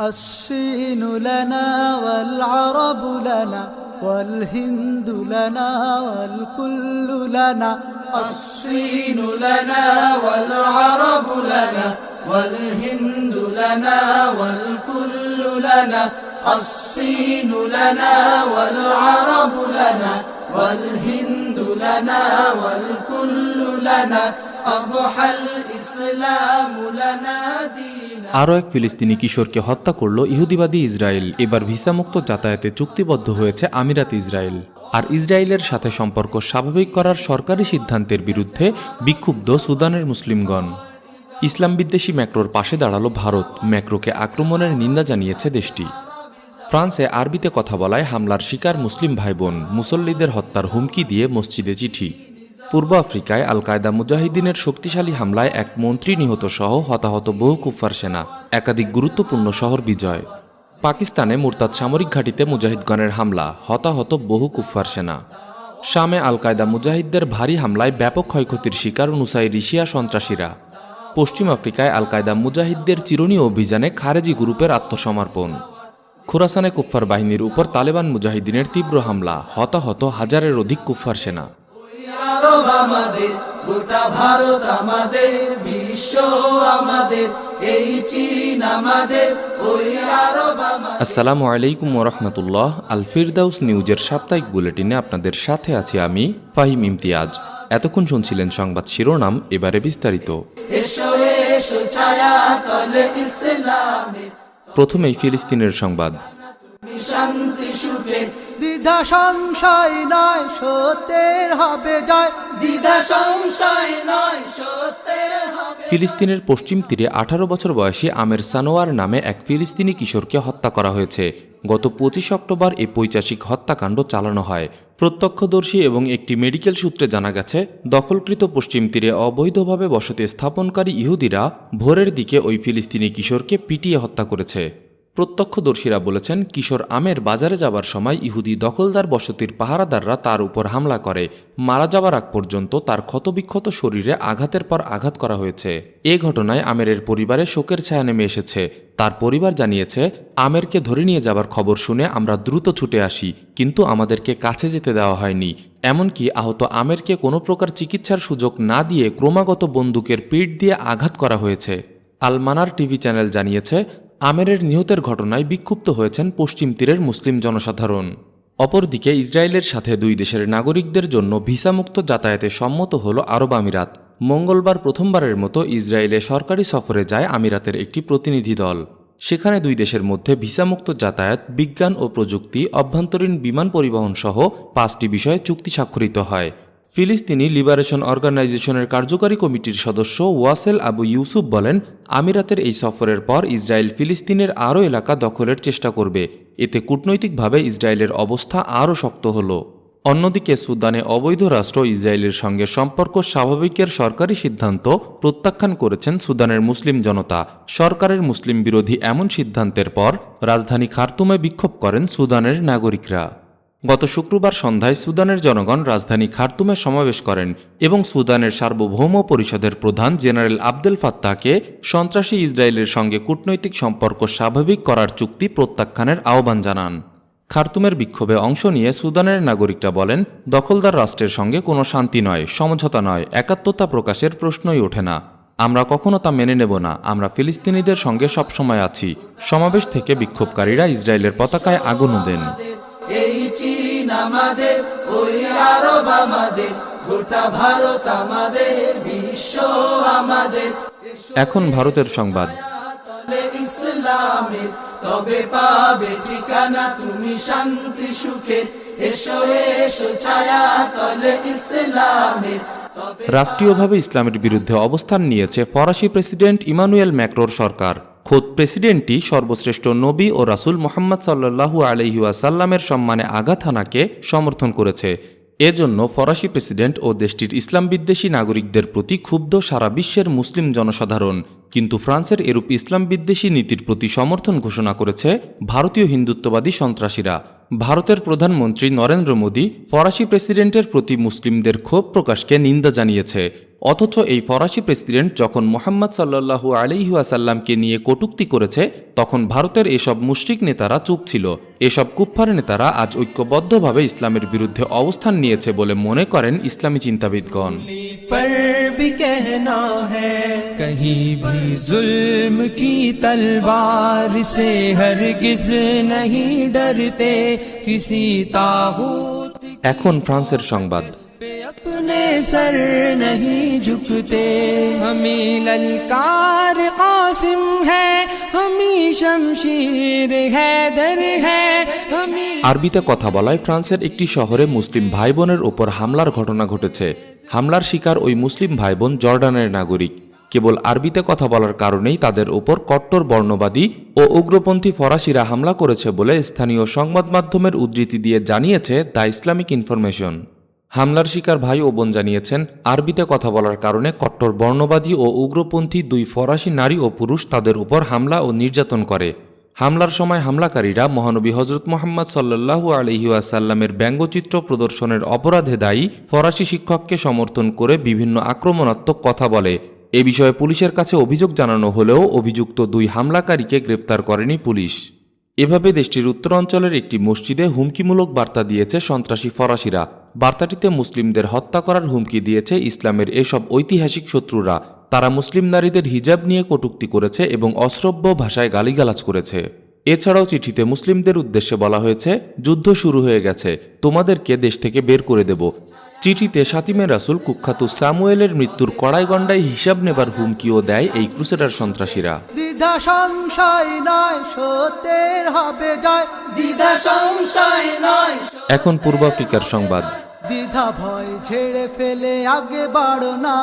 الصين لنا والعرب لنا والهند لنا والكل لنا الصين لنا والعرب لنا والهند لنا والكل لنا الصين لنا والعرب لنا والهند لنا والكل لنا أضحى الإسلام لنا دينا আরও এক ফিলিস্তিনি কিশোরকে হত্যা করল ইহুদিবাদী ইসরায়েল। এবার ভিসামুক্ত যাতায়াতে চুক্তিবদ্ধ হয়েছে আমিরাত ইসরায়েল। আর ইসরায়েলের সাথে সম্পর্ক স্বাভাবিক করার সরকারি সিদ্ধান্তের বিরুদ্ধে বিক্ষুব্ধ সুদানের মুসলিমগণ। ইসলাম বিদ্বেষী ম্যাক্রোর পাশে দাঁড়াল ভারত। ম্যাক্রোকে আক্রমণের নিন্দা জানিয়েছে দেশটি। ফ্রান্সে আরবিতে কথা বলায় হামলার শিকার মুসলিম ভাইবোন। মুসল্লিদের হত্যার হুমকি দিয়ে মসজিদে চিঠি। পূর্ব আফ্রিকায় আল কায়দা মুজাহিদিনের শক্তিশালী হামলায় এক মন্ত্রী নিহত সহ হতাহত বহু কুফার সেনা, একাধিক গুরুত্বপূর্ণ শহর বিজয়। পাকিস্তানে মুরতাদ সামরিক ঘাঁটিতে মুজাহিদগণের হামলা, হতাহত বহু কুফার সেনা। শামে আল কায়দা মুজাহিদদের ভারী হামলায় ব্যাপক ক্ষয়ক্ষতির শিকার নুসাইরিশিয়া সন্ত্রাসীরা। পশ্চিম আফ্রিকায় আল কায়দা মুজাহিদদের চিরুনি অভিযানে খারেজি গ্রুপের আত্মসমর্পণ। খোরাসানে কুফফার বাহিনীর উপর তালেবান মুজাহিদিনের তীব্র হামলা, হতাহত হাজারের অধিক কুফফার সেনা। আরব আমাদের গোটা ভারত আমাদের বিশ্ব আমাদের এই চীন আমাদের ওই আরব আমাদের। আসসালামু আলাইকুম ওরহমতুল্লাহ আল ফিরদাউস নিউজের সাপ্তাহিক বুলেটিনে আপনাদের সাথে আছি আমি ফাহিম ইমতিয়াজ। এতক্ষণ শুনছিলেন সংবাদ শিরোনাম এবারে বিস্তারিত। প্রথমেই ফিলিস্তিনের সংবাদ। শান্তি দ্বিধা সংশয় নয় সত্যের হবে জয়। দ্বিধা সংশয় নয় সত্যের ফিলিস্তিনের পশ্চিম তীরে আঠারো বছর বয়সী আমের সানোয়ার নামে এক ফিলিস্তিনি কিশোরকে হত্যা করা হয়েছে। গত পঁচিশ অক্টোবর এই পৈচাসিক হত্যাকাণ্ড চালানো হয়। প্রত্যক্ষদর্শী এবং একটি মেডিকেল সূত্রে জানা গেছে দখলকৃত পশ্চিম তীরে অবৈধভাবে বসতি স্থাপনকারী ইহুদিরা ভোরের দিকে ওই ফিলিস্তিনি কিশোরকে পিটিয়ে হত্যা করেছে। প্রত্যক্ষদর্শীরা বলেছেন, কিশোর আমের বাজারে যাবার সময় ইহুদি দখলদার বসতির পাহারাদাররা তার উপর হামলা করে। মারা যাবার আগ পর্যন্ত তার ক্ষতবিক্ষত শরীরে আঘাতের পর আঘাত করা হয়েছে। এ ঘটনায় আমেরের পরিবারে শোকের ছায়া নেমে এসেছে। তার পরিবার জানিয়েছে, আমেরকে ধরে নিয়ে যাবার খবর শুনে আমরা দ্রুত ছুটে আসি, কিন্তু আমাদেরকে কাছে যেতে দেওয়া হয়নি। এমনকি আহত আমেরকে কোনো প্রকার চিকিৎসার সুযোগ না দিয়ে ক্রমাগত বন্দুকের পিঠ দিয়ে আঘাত করা হয়েছে। আলমানার টিভি চ্যানেল জানিয়েছে আমেরের নিহতের ঘটনায় বিক্ষুব্ধ হয়েছেন পশ্চিম তীরের মুসলিম জনসাধারণ। অপরদিকে ইসরায়েলের সাথে দুই দেশের নাগরিকদের জন্য ভিসামুক্ত যাতায়াতে সম্মত হল আরব আমিরাত। মঙ্গলবার প্রথমবারের মতো ইসরায়েলে সরকারি সফরে যায় আমিরাতের একটি প্রতিনিধি দল। সেখানে দুই দেশের মধ্যে ভিসামুক্ত যাতায়াত, বিজ্ঞান ও প্রযুক্তি, অভ্যন্তরীণ বিমান পরিবহন সহ পাঁচটি বিষয়ে চুক্তি স্বাক্ষরিত হয়। ফিলিস্তিনি লিবারেশন অর্গানাইজেশনের কার্যকারী কমিটির সদস্য ওয়াসেল আবু ইউসুফ বলেন, আমিরাতের এই সফরের পর ইসরায়েল ফিলিস্তিনের আরও এলাকা দখলের চেষ্টা করবে। এতে কূটনৈতিকভাবে ইসরায়েলের অবস্থা আরও শক্ত হল। অন্যদিকে সুদানে অবৈধ রাষ্ট্র ইসরায়েলের সঙ্গে সম্পর্ক স্বাভাবিকের সরকারি সিদ্ধান্ত প্রত্যাখ্যান করেছেন সুদানের মুসলিম জনতা। সরকারের মুসলিম বিরোধী এমন সিদ্ধান্তের পর রাজধানী খার্তুমে বিক্ষোভ করেন সুদানের নাগরিকরা। গত শুক্রবার সন্ধ্যায় সুদানের জনগণ রাজধানী খার্তুমে সমাবেশ করেন এবং সুদানের সার্বভৌম পরিষদের প্রধান জেনারেল আবদেল ফাত্তাহকে সন্ত্রাসী ইসরায়েলের সঙ্গে কূটনৈতিক সম্পর্ক স্বাভাবিক করার চুক্তি প্রত্যাখ্যানের আহ্বান জানান। খার্তুমের বিক্ষোভে অংশ নিয়ে সুদানের নাগরিকরা বলেন, দখলদার রাষ্ট্রের সঙ্গে কোনো শান্তি নয়, সমঝোতা নয়, একাত্মতা প্রকাশের প্রশ্নই ওঠে না। আমরা কখনো তা মেনে নেব না। আমরা ফিলিস্তিনিদের সঙ্গে সবসময় আছি। সমাবেশ থেকে বিক্ষোভকারীরা ইসরায়েলের পতাকায় আগুনও দেন। আমাদের ওই আরব আমাদের গোটা ভারত আমাদের বিশ্ব আমাদের। এখন ভারতের সংবাদ। ইসলামের তবে পাবে ঠিকানা তুমি শান্তি সুখের। এসো এসো ছায়া তলে ইসলামের রাষ্ট্রীয়ভাবে ইসলামের বিরুদ্ধে অবস্থান নিয়েছে ফরাসি প্রেসিডেন্ট ইমানুয়েল ম্যাক্রোর সরকার। খোদ প্রেসিডেন্টটি সর্বশ্রেষ্ঠ নবী ও রাসুল মোহাম্মদ সাল্লাহু আলহিউসাল্লামের সম্মানে আঘাত হানাকে সমর্থন করেছে। এজন্য ফরাসি প্রেসিডেন্ট ও দেশটির ইসলাম বিদ্বেষী নাগরিকদের প্রতি ক্ষুব্ধ সারা বিশ্বের মুসলিম জনসাধারণ। কিন্তু ফ্রান্সের এরূপ ইসলাম বিদ্বেষী নীতির প্রতি সমর্থন ঘোষণা করেছে ভারতীয় হিন্দুত্ববাদী সন্ত্রাসীরা। ভারতের প্রধানমন্ত্রী নরেন্দ্র মোদী ফরাসি প্রেসিডেন্টের প্রতি মুসলিমদের ক্ষোভ প্রকাশকে নিন্দা জানিয়েছে। অথচ এই ফরাসি প্রেসিডেন্ট যখন মোহাম্মদ সাল্লাল্লাহু আলিহাসাল্লামকে নিয়ে কটূক্তি করেছে, তখন ভারতের এসব মুশ্রিক নেতারা চুপ ছিল। এসব কুফফার নেতারা আজ ঐক্যবদ্ধভাবে ইসলামের বিরুদ্ধে অবস্থান নিয়েছে বলে মনে করেন ইসলামী চিন্তাবিদগণ। पर भी कहना है कहीं भी जुल्म की तलवार से हरगिज नहीं डरते किसी ताहूत এখন ফ্রান্সের সংবাদ पे अपने सर नहीं झुकते हमें ललकार कासिम है हमी शमशीर हैदर है हमी আরবিতে কথা বলায় ফ্রান্সের একটি শহরে মুসলিম ভাই বোনের ওপর হামলার ঘটনা ঘটেছে হামলার শিকার ওই মুসলিম ভাই বোন জর্ডানের নাগরিক কেবল আরবিতে কথা বলার কারণেই তাদের ওপর কট্টর বর্ণবাদী ও উগ্রপন্থী ফরাসিরা হামলা করেছে বলে স্থানীয় সংবাদ মাধ্যমের উদ্ধৃতি দিয়ে জানিয়েছে দ্য ইসলামিক ইনফরমেশন। হামলার শিকার ভাই ও বোন জানিয়েছেন, আরবিতে কথা বলার কারণে কট্টর বর্ণবাদী ও উগ্রপন্থী দুই ফরাসি নারী ও পুরুষ তাদের উপর হামলা ও নির্যাতন করে। হামলার সময় হামলাকারীরা মহানবী হজরত মোহাম্মদ সাল্লাল্লাহু আলহি আসাল্লামের ব্যঙ্গচিত্র প্রদর্শনের অপরাধে দায়ী ফরাসি শিক্ষককে সমর্থন করে বিভিন্ন আক্রমণাত্মক কথা বলে। এ বিষয়ে পুলিশের কাছে অভিযোগ জানানো হলেও অভিযুক্ত দুই হামলাকারীকে গ্রেফতার করেনি পুলিশ। এভাবে দেশটির উত্তরাঞ্চলের একটি মসজিদে হুমকিমূলক বার্তা দিয়েছে সন্ত্রাসী ফরাসিরা। বার্তাটিতে মুসলিমদের হত্যা করার হুমকি দিয়েছে ইসলামের এসব ঐতিহাসিক শত্রুরা। তারা মুসলিম নারীদের হিজাব নিয়ে কটূক্তি করেছে এবং অশ্রব্য ভাষায় গালিগালাজ করেছে। এছাড়াও চিঠিতে মুসলিমদের উদ্দেশ্যে বলা হয়েছে, যুদ্ধ শুরু হয়ে গেছে। তোমাদেরকে দেশ থেকে বের করে দেব। চিঠিতে সাতিমে রাসুল কুখ্যাত স্যামুয়েলের মৃত্যুর কড়াই গণ্ডায় হিসাব নেবার হুমকিও দেয় এই ক্রুসেডার সন্ত্রাসীরা। দ্বিধা সংশয় নয় সত্যের হবে দ্বিধা সংশয় নয় এখন পূর্ব আফ্রিকার সংবাদ। দ্বিধা ভয় ছেড়ে ফেলে আগে বাড়ো না।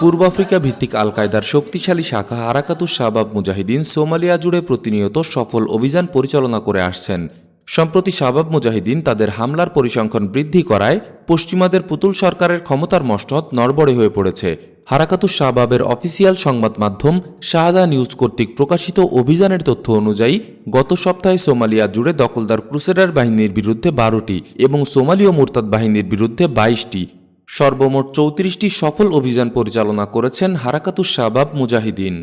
পূর্ব আফ্রিকা ভিত্তিক আল কায়দার শক্তিশালী শাখা হারাকাতুর শাহবাব মুজাহিদিন সোমালিয়া জুড়ে প্রতিনিয়ত সফল অভিযান পরিচালনা করে আসছেন। সম্প্রতি শাহবাব মুজাহিদিন তাদের হামলার পরিসংখ্যান বৃদ্ধি করায় পশ্চিমাদের পুতুল সরকারের ক্ষমতার মসনদ নড়বড়ে হয়ে পড়েছে। হারাকাতুস শাহবাবের অফিসিয়াল সংবাদ মাধ্যম শাহাদা নিউজ কর্তৃক প্রকাশিত অভিযানের তথ্য অনুযায়ী, গত সপ্তাহে সোমালিয়া জুড়ে দখলদার ক্রুসেডার বাহিনীর বিরুদ্ধে বারোটি এবং সোমালীয় মোরতাদ বাহিনীর বিরুদ্ধে বাইশটি। সর্বমোট চৌত্রিশটি সফল অভিযান পরিচালনা করেছেন হারাকাতুস শাহবাব মুজাহিদিন।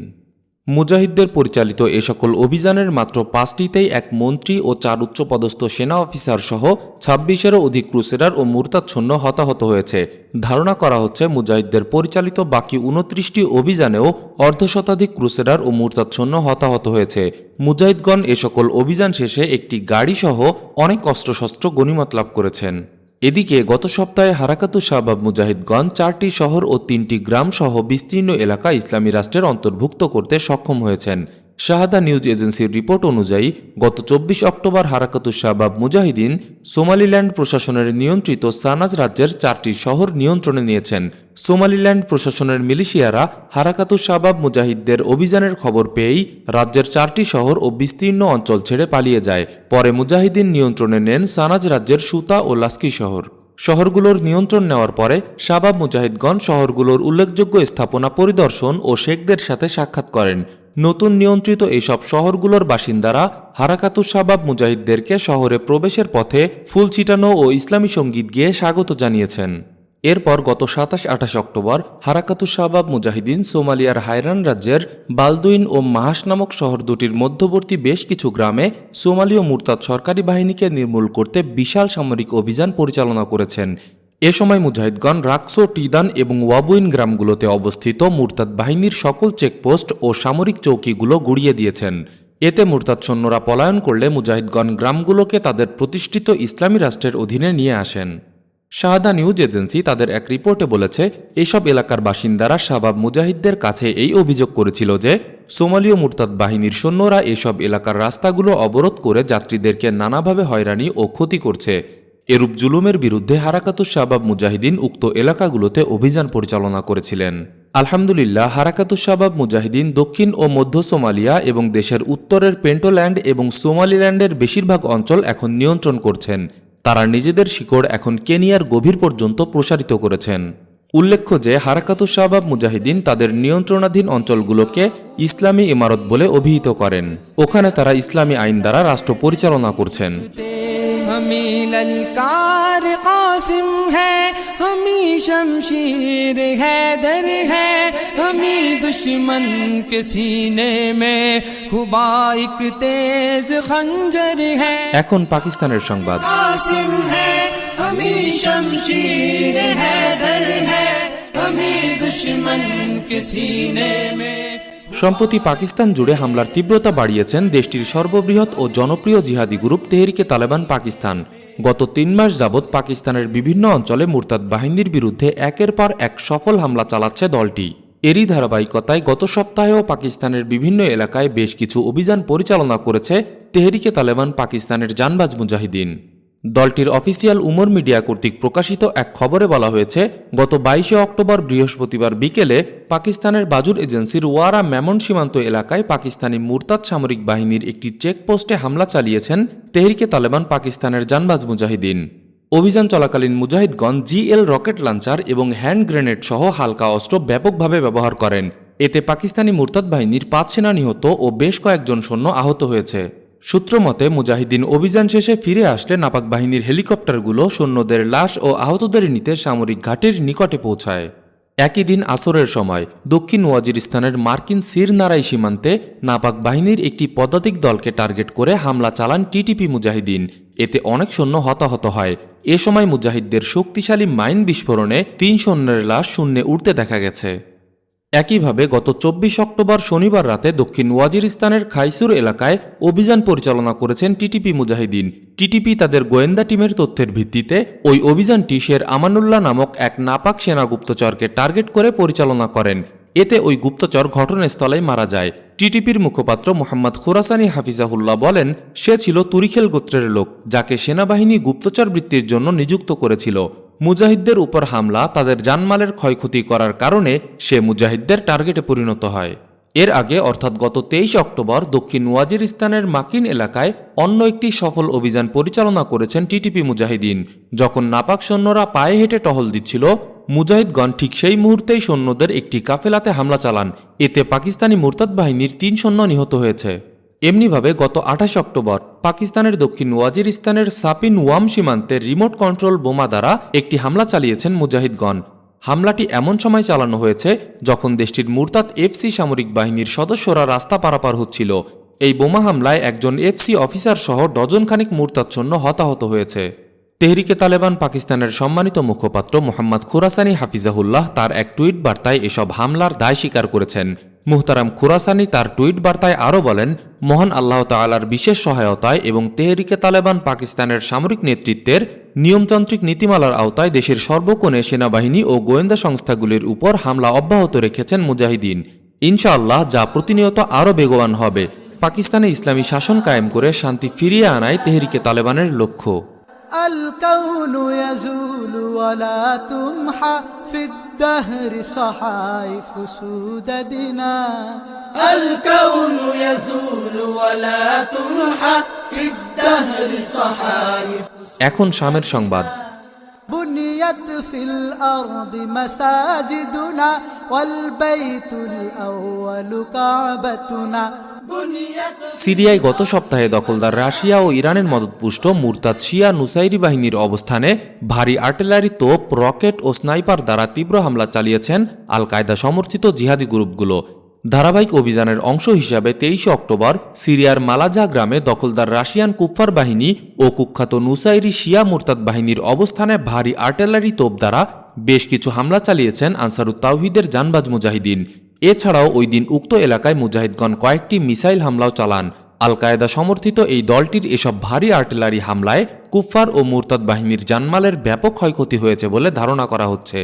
মুজাহিদদের পরিচালিত এ সকল অভিযানের মাত্র পাঁচটিতেই এক মন্ত্রী ও চার উচ্চপদস্থ সেনা অফিসার সহ ছাব্বিশেরও অধিক ক্রুসেডার ও মুরতাচ্ছন্ন হতাহত হয়েছে। ধারণা করা হচ্ছে মুজাহিদদের পরিচালিত বাকি উনত্রিশটি অভিযানেও অর্ধশতাধিক ক্রুসেডার ও মুরতাচ্ছন্ন হতাহত হয়েছে। মুজাহিদগণ এ সকল অভিযান শেষে একটি গাড়িসহ অনেক অস্ত্রশস্ত্র গণিমত লাভ করেছেন। এদিকে গত সপ্তাহে হারাকাতু শাহবাব মুজাহিদগঞ্জ চারটি শহর ও তিনটি গ্রাম সহ বিস্তীর্ণ এলাকা ইসলামী রাষ্ট্রের অন্তর্ভুক্ত করতে সক্ষম হয়েছেন। শাহাদা নিউজ এজেন্সির রিপোর্ট অনুযায়ী, গত চব্বিশ অক্টোবর হারাকাতু শাহবাব মুজাহিদিন সোমালিল্যান্ড প্রশাসনের নিয়ন্ত্রিত সানাজ রাজ্যের চারটি শহর নিয়ন্ত্রণে নিয়েছেন। সোমালিল্যান্ড প্রশাসনের মিলিশিয়ারা হারাকাতু শাহবাব মুজাহিদদের অভিযানের খবর পেয়েই রাজ্যের চারটি শহর ও বিস্তীর্ণ অঞ্চল ছেড়ে পালিয়ে যায়। পরে মুজাহিদিন নিয়ন্ত্রণে নেন সানাজ রাজ্যের সুতা ও লাস্কি শহর। শহরগুলোর নিয়ন্ত্রণ নেওয়ার পরে শাবাব মুজাহিদগণ শহরগুলোর উল্লেখযোগ্য স্থাপনা পরিদর্শন ও শেখদের সাথে সাক্ষাৎ করেন। নতুন নিয়ন্ত্রিত এইসব শহরগুলোর বাসিন্দারা হারাকাতু শাবাব মুজাহিদদেরকে শহরে প্রবেশের পথে ফুল ছিটানো ও ইসলামী সংগীত গিয়ে স্বাগত জানিয়েছেন। এরপর গত সাতাশ আঠাশ অক্টোবর হারাকাতু শাহবাব মুজাহিদিন সোমালিয়ার হায়রান রাজ্যের বালদুইন ও মাহাস নামক শহর দুটির মধ্যবর্তী বেশ কিছু গ্রামে সোমালীয় মুরতাদ সরকারি বাহিনীকে নির্মূল করতে বিশাল সামরিক অভিযান পরিচালনা করেছেন। এ সময় মুজাহিদগণ রাকসো, টিদান এবং ওয়াবুইন গ্রামগুলোতে অবস্থিত মুরতাদ বাহিনীর সকল চেকপোস্ট ও সামরিক চৌকিগুলো গুড়িয়ে দিয়েছেন। এতে মুরতাদ সৈন্যরা পলায়ন করলে মুজাহিদগণ গ্রামগুলোকে তাদের প্রতিষ্ঠিত ইসলামী রাষ্ট্রের অধীনে নিয়ে আসেন। শাহাদা নিউজ এজেন্সি তাদের এক রিপোর্টে বলেছে, এসব এলাকার বাসিন্দারা শাবাব মুজাহিদদের কাছে এই অভিযোগ করেছিল যে, সোমালীয় মুরতাদ বাহিনীর সৈন্যরা এসব এলাকার রাস্তাগুলো অবরোধ করে যাত্রীদেরকে নানাভাবে হয়রানি ও ক্ষতি করছে। এরূপ জুলুমের বিরুদ্ধে হারাকাতুস শাবাব মুজাহিদিন উক্ত এলাকাগুলোতে অভিযান পরিচালনা করেছিলেন। আলহামদুলিল্লাহ হারাকাতুস শাবাব মুজাহিদিন দক্ষিণ ও মধ্য সোমালিয়া এবং দেশের উত্তরের পেন্টোল্যান্ড এবং সোমালিল্যান্ডের বেশিরভাগ অঞ্চল এখন নিয়ন্ত্রণ করছেন। তারা নিজেদের শিকড় এখন কেনিয়ার গভীর পর্যন্ত প্রসারিত করেছেন। উল্লেখ্য যে হারাকাতুস শাহবাব মুজাহিদিন তাদের নিয়ন্ত্রণাধীন অঞ্চলগুলোকে ইসলামী ইমারত বলে অভিহিত করেন। ওখানে তারা ইসলামী আইন দ্বারা রাষ্ট্র পরিচালনা করছেন। ہمیں للکار قاسم ہے ہمیں شمشیر حیدر ہے۔ ہمیں دشمن کے سینے میں خوبا ایک تیز خنجر ہے۔ ایکن پاکستان পাকিস্তানের باد قاسم ہے ہمیں شمشیر حیدر ہے۔ ہمیں دشمن کے سینے میں সম্প্রতি পাকিস্তান জুড়ে হামলার তীব্রতা বাড়িয়েছেন দেশটির সর্ববৃহৎ ও জনপ্রিয় জিহাদি গ্রুপ তেহরিকে তালেবান পাকিস্তান। গত তিন মাস যাবৎ পাকিস্তানের বিভিন্ন অঞ্চলে মুরতাদ বাহিনীর বিরুদ্ধে একের পর এক সফল হামলা চালাচ্ছে দলটি। এরই ধারাবাহিকতায় গত সপ্তাহেও পাকিস্তানের বিভিন্ন এলাকায় বেশ কিছু অভিযান পরিচালনা করেছে তেহরিকে তালেবান পাকিস্তানের জানবাজ মুজাহিদিন। দলটির অফিসিয়াল উমর মিডিয়া কর্তৃক প্রকাশিত এক খবরে বলা হয়েছে, গত বাইশে অক্টোবর বৃহস্পতিবার বিকেলে পাকিস্তানের বাজুর এজেন্সির ওয়ারা মেমন সীমান্ত এলাকায় পাকিস্তানি মুরতাদ সামরিক বাহিনীর একটি চেকপোস্টে হামলা চালিয়েছেন তেহরিকে তালেবান পাকিস্তানের জানবাজ মুজাহিদিন। অভিযান চলাকালীন মুজাহিদগণ জিএল রকেট লঞ্চার এবং হ্যান্ড গ্রেনেড সহ হালকা অস্ত্র ব্যাপকভাবে ব্যবহার করেন। এতে পাকিস্তানি মুরতাদ বাহিনীর পাঁচ সেনা নিহত ও বেশ কয়েকজন সৈন্য আহত হয়েছে। সূত্র মতে, মুজাহিদিন অভিযান শেষে ফিরে আসলে নাপাক বাহিনীর হেলিকপ্টারগুলো সৈন্যদের লাশ ও আহতদের নিতে সামরিক ঘাটের নিকটে পৌঁছায়। একই দিন আসরের সময় দক্ষিণ ওয়াজিরিস্তানের মার্কিন সিরনারাই সীমান্তে নাপাক বাহিনীর একটি পদাতিক দলকে টার্গেট করে হামলা চালান টিটিপি মুজাহিদিন। এতে অনেক সৈন্য হতাহত হয়। এ সময় মুজাহিদদের শক্তিশালী মাইন বিস্ফোরণে তিন সৈন্যের লাশ শূন্যে উঠতে দেখা গেছে। একইভাবে গত চব্বিশ অক্টোবর শনিবার রাতে দক্ষিণ ওয়াজিরিস্তানের খাইসুর এলাকায় অভিযান পরিচালনা করেছেন টিটিপি মুজাহিদিন। টিটিপি তাদের গোয়েন্দা টিমের তথ্যের ভিত্তিতে ওই অভিযানটি শের আমানুল্লাহ নামক এক নাপাক সেনা গুপ্তচরকে টার্গেট করে পরিচালনা করেন। এতে ওই গুপ্তচর ঘটনাস্থলেই মারা যায়। টিটিপির মুখপাত্র মোহাম্মদ খুরাসানি হাফিজাহুল্লাহ বলেন, সে ছিল তুরিখেল গোত্রের লোক, যাকে সেনাবাহিনী গুপ্তচর বৃত্তির জন্য নিযুক্ত করেছিল। মুজাহিদদের উপর হামলা তাদের জানমালের ক্ষয়ক্ষতি করার কারণে সে মুজাহিদদের টার্গেটে পরিণত হয়। এর আগে, অর্থাৎ গত তেইশ অক্টোবর, দক্ষিণ ওয়াজিরিস্তানের মাকিন এলাকায় অন্য একটি সফল অভিযান পরিচালনা করেছেন টিটিপি মুজাহিদিন। যখন নাপাক সৈন্যরা পায়ে হেঁটে টহল দিচ্ছিল, মুজাহিদগণ ঠিক সেই মুহূর্তেই সৈন্যদের একটি কাফেলাতে হামলা চালান। এতে পাকিস্তানি মুরতাদ বাহিনীর তিন সৈন্য নিহত হয়েছে। এমনিভাবে গত আঠাশ অক্টোবর পাকিস্তানের দক্ষিণ ওয়াজিরিস্তানের সাপিন ওয়াম সীমান্তে রিমোট কন্ট্রোল বোমা দ্বারা একটি হামলা চালিয়েছেন মুজাহিদগণ। হামলাটি এমন সময় চালানো হয়েছে যখন দেশটির মুরতাদ এফসি সামরিক বাহিনীর সদস্যরা রাস্তা পারাপার হচ্ছিল। এই বোমা হামলায় একজন এফসি অফিসার সহ ডজনখানিক মুরতাদ সৈন্য হতাহত হয়েছে। তেহরিকে তালেবান পাকিস্তানের সম্মানিত মুখপাত্র মোহাম্মদ খুরাসানি হাফিজাহুল্লাহ তার এক টুইট বার্তায় এসব হামলার দায় স্বীকার করেছেন। মুহতারাম খুরাসানি তার টুইট বার্তায় আরও বলেন, মহান আল্লাহ তাআলার বিশেষ সহায়তায় এবং তেহরিকে তালেবান পাকিস্তানের সামরিক নেতৃত্বের নিয়মতান্ত্রিক নীতিমালার আওতায় দেশের সর্বকোণে সেনাবাহিনী ও গোয়েন্দা সংস্থাগুলির উপর হামলা অব্যাহত রেখেছেন মুজাহিদিন। ইনশাআল্লাহ যা প্রতিনিয়ত আরও বেগবান হবে। পাকিস্তানে ইসলামী শাসন কায়েম করে শান্তি ফিরিয়ে আনায় তেহরিকে তালেবানের লক্ষ্য। الكون يزول ولا تمحى في الدهر صحائف سوددنا الكون يزول ولا تمحى في الدهر صحائف এখন শামের সংবাদ بنيت في الأرض مساجدنا والبيت الأول كعبتنا بنيت সিরিয়ায় গত সপ্তাহে দখলদার রাশিয়া ও ইরানের মদতপুষ্ট মুরতাদ শিয়া নুসাইরি বাহিনীর অবস্থানে ভারী আর্টিলারি তোপ রকেট ও স্নাইপার দ্বারা তীব্র হামলা চালিয়েছেন আল কায়দা সমর্থিত জিহাদি গ্রুপগুলো ধারাবাহিক অভিযানের অংশ হিসাবে তেইশে অক্টোবর সিরিয়ার মালাজা গ্রামে দখলদার রাশিয়ান কুফফার বাহিনী ও কুখ্যাত নুসাইরি শিয়া মুরতাদ বাহিনীর অবস্থানে ভারী আর্টিলারি তোপ দ্বারা বেশ কিছু হামলা চালিয়েছেন আনসারুত তাওহিদের জানবাজ মুজাহিদিন। এছাড়াও ওই দিন উক্ত এলাকায় মুজাহিদগণ কয়েকটি মিসাইল হামলাও চালান। আল কায়েদা সমর্থিত এই দলটির এসব ভারী আর্টিলারি হামলায় কুফফার ও মুরতাদ বাহিনীর জানমালের ব্যাপক ক্ষয়ক্ষতি হয়েছে বলে ধারণা করা হচ্ছে।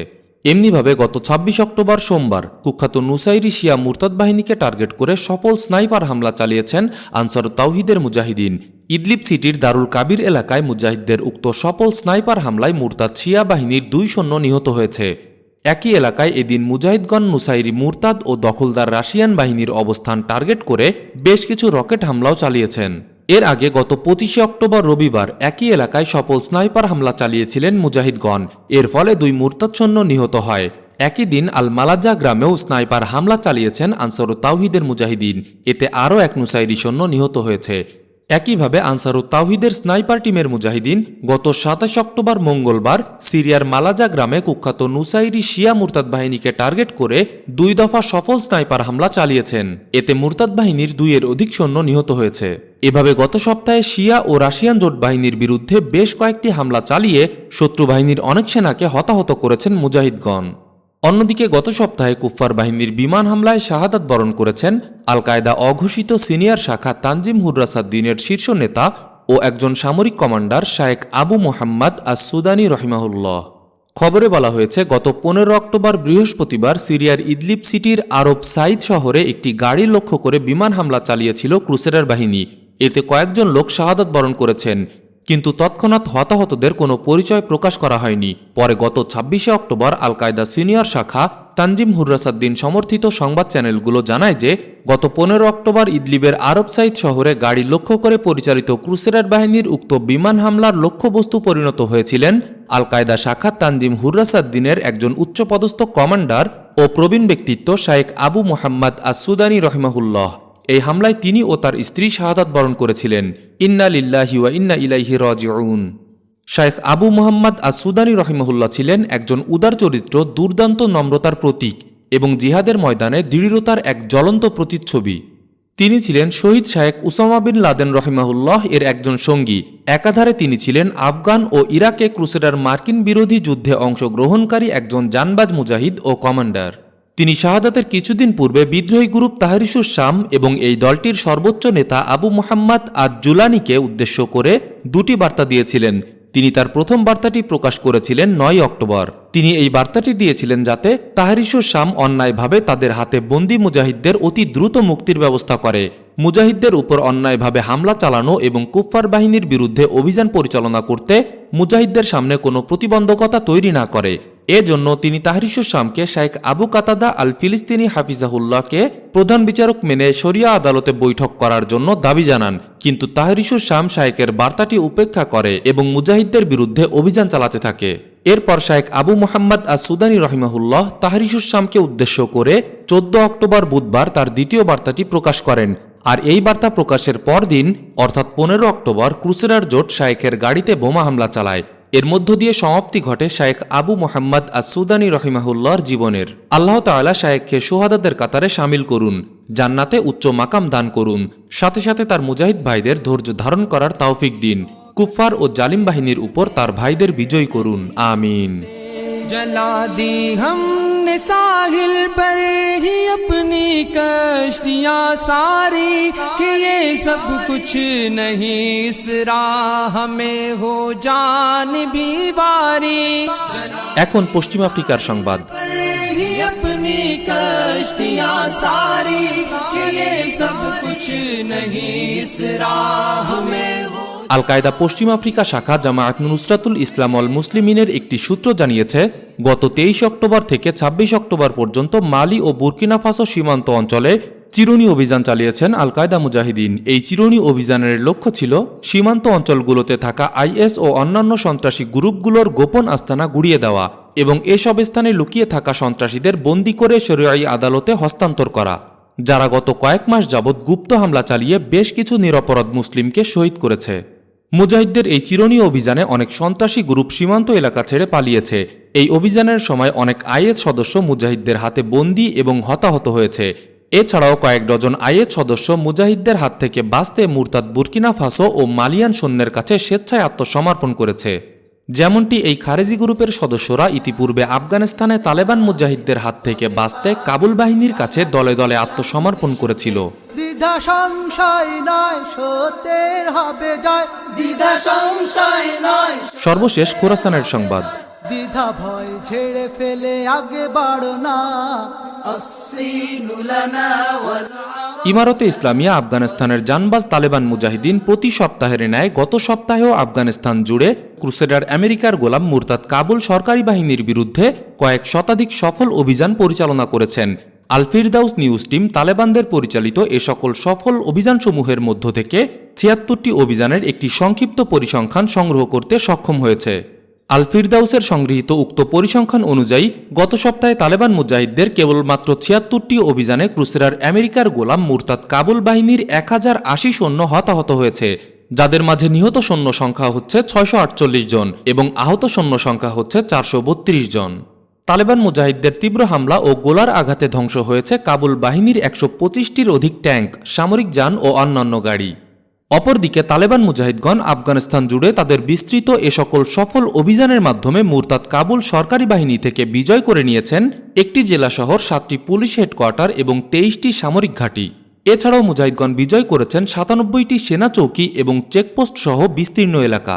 এমনিভাবে গত ২৬ অক্টোবর সোমবার কুখ্যাত নুসাইরি শিয়া মুরতাদ বাহিনীকে টার্গেট করে সফল স্নাইপার হামলা চালিয়েছেন আনসার তাওহিদের মুজাহিদিন। ইদলিব সিটির দারুল কাবির এলাকায় মুজাহিদদের উক্ত সফল স্নাইপার হামলায় মুরতাদ শিয়া বাহিনীর দুই সৈন্য নিহত হয়েছে। একই এলাকায় এদিন মুজাহিদগণ নুসাইরি মুরতাদ ও দখলদার রাশিয়ান বাহিনীর অবস্থান টার্গেট করে বেশ কিছু রকেট হামলাও চালিয়েছেন। এর আগে গত পঁচিশে অক্টোবর রবিবার একই এলাকায় সফল স্নাইপার হামলা চালিয়েছিলেন মুজাহিদগণ। এর ফলে দুই মূর্তাচ্ছন্ন নিহত হয়। একই দিন আল মালাজা গ্রামেও স্নাইপার হামলা চালিয়েছেন আনসার তাওহিদের মুজাহিদিন। এতে আরও এক নুসাইরি সৈন্য নিহত হয়েছে। একইভাবে আনসারুত তাওহিদের স্নাইপার টিমের মুজাহিদিন গত সাতাশ অক্টোবর মঙ্গলবার সিরিয়ার মালাজা গ্রামে কুখ্যাত নুসাইরি শিয়া মুরতাদ বাহিনীকে টার্গেট করে দুই দফা সফল স্নাইপার হামলা চালিয়েছেন। এতে মুরতাদ বাহিনীর দুইয়ের অধিক সৈন্য নিহত হয়েছে। এভাবে গত সপ্তাহে শিয়া ও রাশিয়ান জোট বাহিনীর বিরুদ্ধে বেশ কয়েকটি হামলা চালিয়ে শত্রু বাহিনীর অনেক সেনাকে হতাহত করেছেন মুজাহিদগণ। অন্যদিকে গত সপ্তাহে কুফফার বাহিনীর বিমান হামলায় শাহাদাত বরণ করেছেন আল কায়দা অঘোষিত সিনিয়র শাখা তানজিম হুর্রাসাদ্দিনের শীর্ষ নেতা ও একজন সামরিক commander Sheikh Abu Mohammad as Sudani রহিমাহুল্লাহ। খবরে বলা হয়েছে, গত পনেরো অক্টোবর বৃহস্পতিবার সিরিয়ার ইদলিব সিটির আরব সাইদ শহরে একটি গাড়ি লক্ষ্য করে বিমান হামলা চালিয়েছিল ক্রুসেডার বাহিনী। এতে কয়েকজন লোক শাহাদাত বরণ করেছেন। কিন্তু তৎক্ষণাৎ হতাহতদের কোনো পরিচয় প্রকাশ করা হয়নি। পরে গত ছাব্বিশে অক্টোবর আল কায়দা সিনিয়র শাখা তানজিম হুর্রাসাদ্দিন সমর্থিত সংবাদ চ্যানেলগুলো জানায় যে, গত পনেরো অক্টোবর ইদলিবের আরব সাইদ শহরে গাড়ি লক্ষ্য করে পরিচালিত ক্রুসেডার বাহিনীর উক্ত বিমান হামলার লক্ষ্যবস্তু পরিণত হয়েছিলেন আল কায়দা শাখা তানজিম হুর্রাসাদ্দিনের একজন উচ্চপদস্থ কমান্ডার ও প্রবীণ ব্যক্তিত্ব শায়েক আবু মোহাম্মদ আসুদানি রহিমাহুল্লাহ। এই হামলায় তিনি ও তার স্ত্রী শাহাদাত বরণ করেছিলেন। ইন্না লিল্লাহি ওয়া ইন্না ইলাইহি রাজিউন। শায়েখ আবু মোহাম্মদ আসুদানি রহিমহুল্লাহ ছিলেন একজন উদার চরিত্র, দুর্দান্ত নম্রতার প্রতীক এবং জিহাদের ময়দানে দৃঢ়তার এক জ্বলন্ত প্রতিচ্ছবি। তিনি ছিলেন শহীদ শায়েক উসামা বিন লাদেন রহিমাহুল্লাহ এর একজন সঙ্গী। একাধারে তিনি ছিলেন আফগান ও ইরাকে ক্রুসেডার মার্কিন বিরোধী যুদ্ধে অংশগ্রহণকারী একজন জানবাজ মুজাহিদ ও কমান্ডার। তিনি শাহাদাতের কিছুদিন পূর্বে বিদ্রোহী গ্রুপ তাহারিসুর শাম এবং এই দলটির সর্বোচ্চ নেতা আবু মোহাম্মদ আজ জুলানিকে উদ্দেশ্য করে দুটি বার্তা দিয়েছিলেন। তিনি তার প্রথম বার্তাটি প্রকাশ করেছিলেন নয় অক্টোবর। তিনি এই বার্তাটি দিয়েছিলেন যাতে তাহারিসুর শাম অন্যায়ভাবে তাদের হাতে বন্দি মুজাহিদদের অতি দ্রুত মুক্তির ব্যবস্থা করে। মুজাহিদদের উপর অন্যায়ভাবে হামলা চালানো এবং কুফফার বাহিনীর বিরুদ্ধে অভিযান পরিচালনা করতে মুজাহিদদের সামনে কোনো প্রতিবন্ধকতা তৈরি না করে। এজন্য তিনি তাহরিসুর শামকে শাইখ আবু কাতাদা আল ফিলিস্তিনি হাফিজাহুল্লাহকে প্রধান বিচারক মেনে শরিয়া আদালতে বৈঠক করার জন্য দাবি জানান। কিন্তু তাহরিসুর শাম শাইকের বার্তাটি উপেক্ষা করে এবং মুজাহিদদের বিরুদ্ধে অভিযান চালাতে থাকে। এরপর শাইখ আবু মোহাম্মদ আস সুদানি রহিমাহুল্লাহ তাহরিসুর শামকে উদ্দেশ্য করে চোদ্দ অক্টোবর বুধবার তার দ্বিতীয় বার্তাটি প্রকাশ করেন। আর এই বার্তা প্রকাশের পরদিন, অর্থাৎ পনেরো অক্টোবর, ক্রুসেডার জোট শায়েখের গাড়িতে বোমা হামলা চালায়। এর মধ্য দিয়ে সমাপ্তি ঘটে শায়েখ আবু মোহাম্মদ আসুদানি রহিমাহুল্লাহর জীবনের। আল্লাহ তাআলা শায়েখকে সোহাদাদের কাতারে সামিল করুন, জান্নাতে উচ্চ মাকাম দান করুন, সাথে সাথে তার মুজাহিদ ভাইদের ধৈর্য ধারণ করার তৌফিক দিন, কুফফার ও জালিম বাহিনীর উপর তার ভাইদের বিজয় করুন, আমিন। جلا دی ہم نے ساحل پر ہی اپنی کشتیاں ساری کہ یہ سب کچھ نہیں اس راہ ہمیں ہو جان بھی باری۔ এখন পশ্চিম আফ্রিকার সংবাদ। اپنی کشتیاں ساری کہ یہ سب کچھ نہیں اس راہ ہمیں আল কায়দা পশ্চিম আফ্রিকা শাখা জামায়াত নুসরাতুল ইসলাম অল মুসলিমিনের একটি সূত্র জানিয়েছে, গত তেইশ অক্টোবর থেকে ২৬ অক্টোবর পর্যন্ত মালি ও বুরকিনা ফাসো সীমান্ত অঞ্চলে চিরুনি অভিযান চালিয়েছেন আল কায়দা মুজাহিদিন। এই চিরুনি অভিযানের লক্ষ্য ছিল সীমান্ত অঞ্চলগুলোতে থাকা আইএস ও অন্যান্য সন্ত্রাসী গ্রুপগুলোর গোপন আস্তানা গুড়িয়ে দেওয়া এবং এসব স্থানে লুকিয়ে থাকা সন্ত্রাসীদের বন্দি করে শরিয়াই আদালতে হস্তান্তর করা, যারা গত কয়েক মাস যাবৎ গুপ্ত হামলা চালিয়ে বেশ কিছু নিরপরাধ মুসলিমকে শহীদ করেছে। মুজাহিদদের এই চিরনীয় অভিযানে অনেক সন্ত্রাসী গ্রুপ সীমান্ত এলাকা ছেড়ে পালিয়েছে। এই অভিযানের সময় অনেক আইএস সদস্য মুজাহিদদের হাতে বন্দি এবং হতাহত হয়েছে। এছাড়াও কয়েক ডজন আইএস সদস্য মুজাহিদদের হাত থেকে বাঁচতে মুরতাদ বুরকিনা ফাসো ও মালিয়ান সৈন্যের কাছে স্বেচ্ছায় আত্মসমর্পণ করেছে। যেমনটি এই খারেজি গ্রুপের সদস্যরা ইতিপূর্বে আফগানিস্তানে তালেবান মুজাহিদদের হাত থেকে বাঁচতে কাবুল বাহিনীর কাছে দলে দলে আত্মসমর্পণ করেছিল। দ্বিধা সংশয় নয় সত্যের হবে জয়। দ্বিধা সংশয় নয় সর্বশেষ খোরাসানের সংবাদ। দ্বিধা ভয় ছেড়ে ফেলে আগে বাড়ো না। ইমারতে ইসলামিয়া আফগানিস্তানের জানবাজ তালেবান মুজাহিদিন প্রতি সপ্তাহের ন্যায় গত সপ্তাহেও আফগানিস্তান জুড়ে ক্রুসেডার আমেরিকার গোলাম মুরতাদ কাবুল সরকারি বাহিনীর বিরুদ্ধে কয়েক শতাধিক সফল অভিযান পরিচালনা করেছেন। আলফিরদাউস নিউজ টিম তালেবানদের পরিচালিত এ সকল সফল অভিযানসমূহের মধ্য থেকে ছিয়াত্তরটি অভিযানের একটি সংক্ষিপ্ত পরিসংখ্যান সংগ্রহ করতে সক্ষম হয়েছে। আল ফিরদাউসের সংগৃহীত উক্ত পরিসংখ্যান অনুযায়ী, গত সপ্তাহে তালেবান মুজাহিদদের কেবলমাত্র ছিয়াত্তরটি অভিযানে ক্রুসেরার আমেরিকার গোলাম মুরতাদ কাবুল বাহিনীর এক হাজার আশি সৈন্য হতাহত হয়েছে, যাদের মাঝে নিহত সৈন্য সংখ্যা হচ্ছে ছয়শো আটচল্লিশ জন এবং আহত সৈন্য সংখ্যা হচ্ছে চারশো বত্রিশ জন। তালেবান মুজাহিদদের তীব্র হামলা ও গোলার আঘাতে ধ্বংস হয়েছে কাবুল বাহিনীর একশো পঁচিশটির অধিক ট্যাঙ্ক, সামরিক যান ও অন্যান্য গাড়ি। অপরদিকে তালেবান মুজাহিদগণ আফগানিস্তান জুড়ে তাদের বিস্তৃত এ সকল সফল অভিযানের মাধ্যমে মুরতাদ কাবুল সরকারি বাহিনী থেকে বিজয় করে নিয়েছেন একটি জেলা শহর, সাতটি পুলিশ হেডকোয়ার্টার এবং তেইশটি সামরিক ঘাঁটি। এছাড়াও মুজাহিদগণ বিজয় করেছেন সাতানব্বইটি সেনা চৌকি এবং চেকপোস্ট সহ বিস্তীর্ণ এলাকা।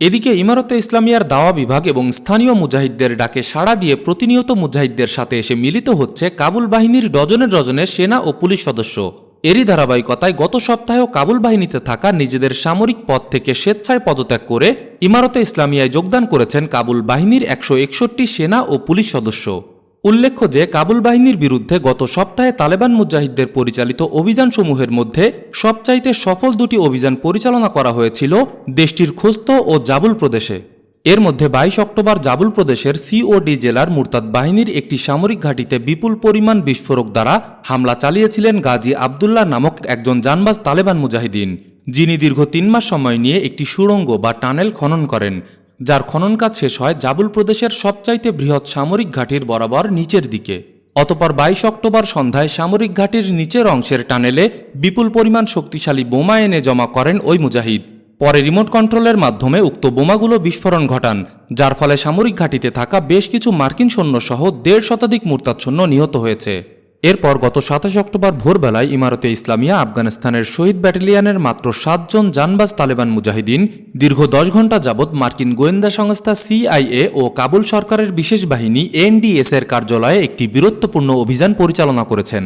এদিকে ইমারতে ইসলামিয়ার দাওয়া বিভাগ এবং স্থানীয় মুজাহিদদের ডাকে সাড়া দিয়ে প্রতিনিয়ত মুজাহিদদের সাথে এসে মিলিত হচ্ছে কাবুল বাহিনীর ডজনে ডজনে সেনা ও পুলিশ সদস্য। এরই ধারাবাহিকতায় গত সপ্তাহেও কাবুল বাহিনীতে থাকা নিজেদের সামরিক পদ থেকে স্বেচ্ছায় পদত্যাগ করে ইমারতে ইসলামিয়ায় যোগদান করেছেন কাবুল বাহিনীর একশো একষট্টি সেনা ও পুলিশ সদস্য। উল্লেখ্য যে, কাবুল বাহিনীর বিরুদ্ধে গত সপ্তাহে তালেবান মুজাহিদদের পরিচালিত অভিযানসমূহের মধ্যে সবচাইতে সফল দুটি অভিযান পরিচালনা করা হয়েছিল দেশটির খোস্ত ও জাবুল প্রদেশে। এর মধ্যে বাইশ অক্টোবর জাবুল প্রদেশের সিওডি জেলার মুরতাদ বাহিনীর একটি সামরিক ঘাঁটিতে বিপুল পরিমাণ বিস্ফোরক দ্বারা হামলা চালিয়েছিলেন গাজী আবদুল্লাহ নামক একজন জানবাজ তালেবান মুজাহিদিন, যিনি দীর্ঘ তিন মাস সময় নিয়ে একটি সুড়ঙ্গ বা টানেল খনন করেন, যার খনন কাজ শেষ হয় জাবুল প্রদেশের সবচাইতে বৃহৎ সামরিক ঘাঁটির বরাবর নিচের দিকে। অতপর বাইশ অক্টোবর সন্ধ্যায় সামরিক ঘাঁটির নিচের অংশের টানেলে বিপুল পরিমাণ শক্তিশালী বোমা এনে জমা করেন ওই মুজাহিদ। পরে রিমোট কন্ট্রোলের মাধ্যমে উক্ত বোমাগুলো বিস্ফোরণ ঘটান, যার ফলে সামরিক ঘাঁটিতে থাকা বেশ কিছু মার্কিন সৈন্য সহ দেড় শতাধিক মুরতাদ সৈন্য নিহত হয়েছে। এরপর গত সাতাশ অক্টোবর ভোরবেলায় ইমারতে ইসলামিয়া আফগানিস্তানের শহীদ ব্যাটালিয়নের মাত্র সাতজন জানবাজ তালেবান মুজাহিদিন দীর্ঘ দশ ঘণ্টা যাবৎ মার্কিন গোয়েন্দা সংস্থা সিআইএ ও কাবুল সরকারের বিশেষ বাহিনী এনডিএস এর কার্যালয়ে একটি বীরত্বপূর্ণ অভিযান পরিচালনা করেছেন।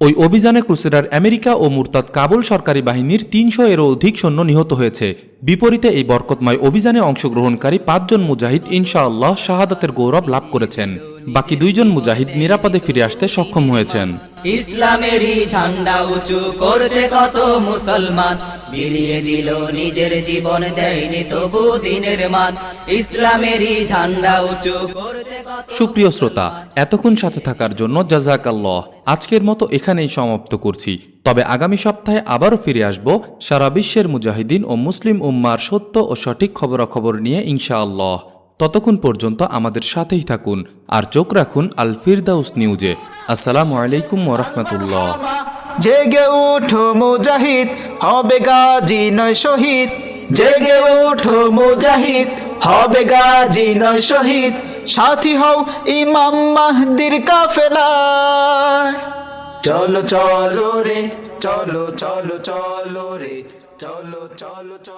ওই অভিযানে ক্রুসেডার আমেরিকা ও মুরতাদ কাবুল সরকারি বাহিনীর তিনশো এরও অধিক সৈন্য নিহত হয়েছে। বিপরীতে এই বরকতময় অভিযানে অংশগ্রহণকারী পাঁচজন মুজাহিদ ইনশাআল্লাহ শাহাদাতের গৌরব লাভ করেছেন। বাকি দুইজন মুজাহিদ নিরাপদে ফিরে আসতে সক্ষম হয়েছেন। ইসলামেরই ঝান্ডা উঁচু করতে কত মুসলমান? বিলিয়ে দিল নিজের জীবন দেয়নি তবু দিনের মান। ইসলামেরই ঝান্ডা উঁচু করতে সুপ্রিয় শ্রোতা এতক্ষণ সাথে থাকার জন্য জাজাকাল্লাহ। আজকের মতো এখানেই সমাপ্ত করছি। তবে আগামী সপ্তাহে আবারও ফিরে আসব সারা বিশ্বের মুজাহিদিন ও মুসলিম উম্মার সত্য ও সঠিক খবরাখবর নিয়ে ইনশাআল্লাহ। ততক্ষণ পর্যন্ত আমাদের সাথেই থাকুন আর চোখ রাখুন আল ফিরদাউস নিউজে। আসসালামু আলাইকুম ওরহমতুল্লাহ জেগে উঠো মুজাহিদ, হবে গাজী নয় শহীদ। জেগে উঠো মুজাহিদ, হবে গাজী নয় শহীদ। সাথী হও ইমাম মাহদির কাফেলায় চলো চলো রে, চলো চলো চলো রে, চলো চলো চলো।